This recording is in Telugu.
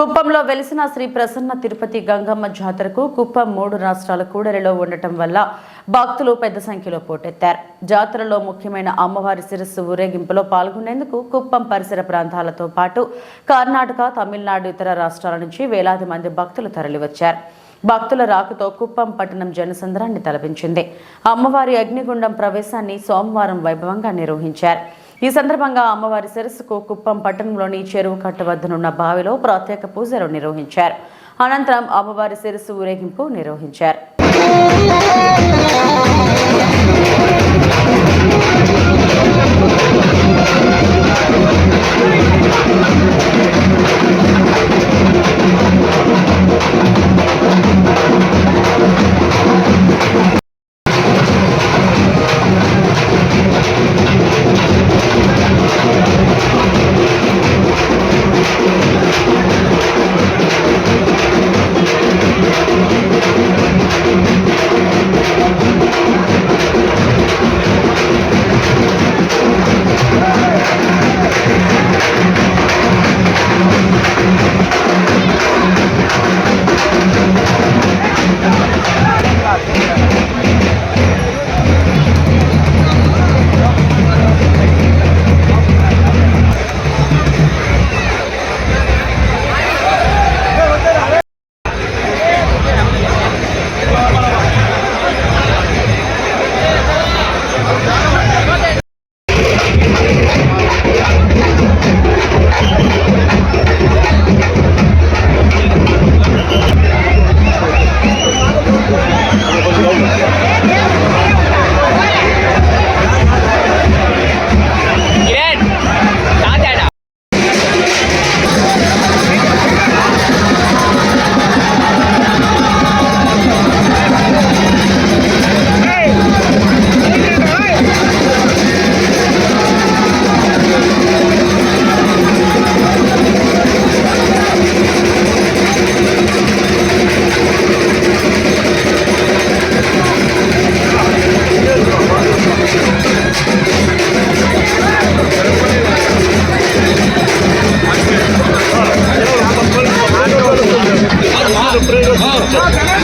కుప్పంలో వెలిసిన శ్రీ ప్రసన్న తిరుపతి గంగమ్మ జాతరకు కుప్పం మూడు రాష్ట్రాల కూడలిలో ఉండటం వల్ల భక్తులు పెద్ద సంఖ్యలో పోటెత్తారు. జాతరలో ముఖ్యమైన అమ్మవారి శిరస్సు ఊరేగింపులో పాల్గొనేందుకు కుప్పం పరిసర ప్రాంతాలతో పాటు కర్ణాటక తమిళనాడు ఇతర రాష్ట్రాల నుంచి వేలాది మంది భక్తులు తరలివచ్చారు. భక్తుల రాకతో కుప్పం పట్టణం జనసంద్రాన్ని తలపించింది. అమ్మవారి అగ్నిగుండం ప్రవేశాన్ని సోమవారం వైభవంగా నిర్వహించారు. ఈ సందర్భంగా అమ్మవారి శిరస్సుకు కుప్పం పట్టణంలోని చెరువు కట్ట వద్దనున్న బావిలో ప్రత్యేక పూజలు నిర్వహించారు. అనంతరం అమ్మవారి శిరస్సు ఊరేగింపు నిర్వహించారు. 走前